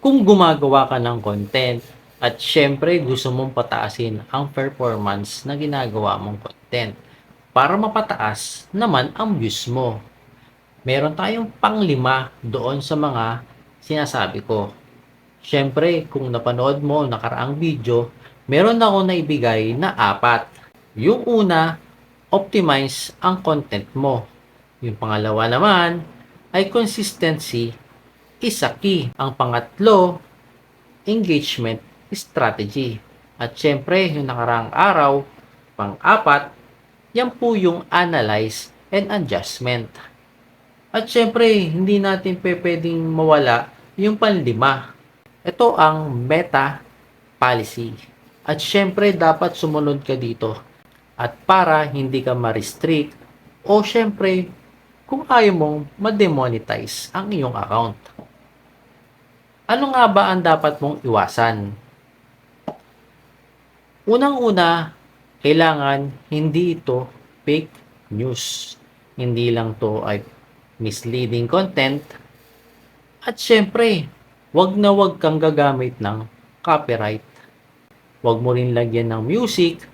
kung gumagawa ka ng content at syempre gusto mong pataasin ang performance na ginagawa mong content para mapataas naman ang views mo. Meron tayong panglima doon sa mga sinasabi ko. Syempre, kung napanood mo ang nakaraang video, meron ako na ibigay na apat. Yung una, optimize ang content mo. Yung pangalawa naman ay consistency is a. Ang pangatlo, engagement strategy. At syempre, yung nakaraang araw, pang-apat, yan po yung analyze and adjustment. At syempre, hindi natin pwedeng mawala yung panlima. Ito ang meta policy. At syempre, dapat sumunod ka dito. At para hindi ka ma-restrict o syempre, kung ayaw mong ma-demonetize ang iyong account. Ano nga ba ang dapat mong iwasan? Unang-una, kailangan hindi ito fake news. Hindi lang to ay misleading content. At syempre, wag na wag kang gagamit ng copyright. Wag mo rin lagyan ng music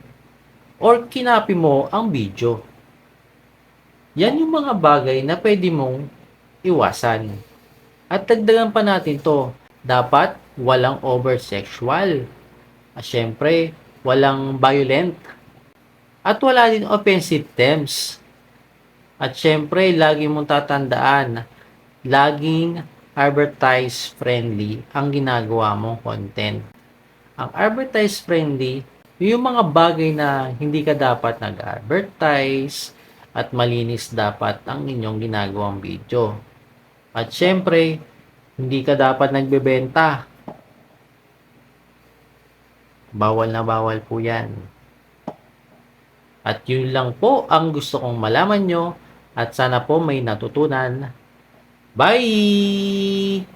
or kinapi mo ang video. Yan yung mga bagay na pwede mong iwasan. At dagdagan pa natin to, dapat walang over-sexual. At syempre, walang violent. At wala din offensive terms. At syempre, lagi mong tatandaan, laging advertise friendly ang ginagawa mong content. Ang advertise friendly, yung mga bagay na hindi ka dapat nag-advertise at malinis dapat ang inyong ginagawang video. At syempre, hindi ka dapat nagbebenta. Bawal na bawal po yan. At yun lang po ang gusto kong malaman nyo at sana po may natutunan. Bye!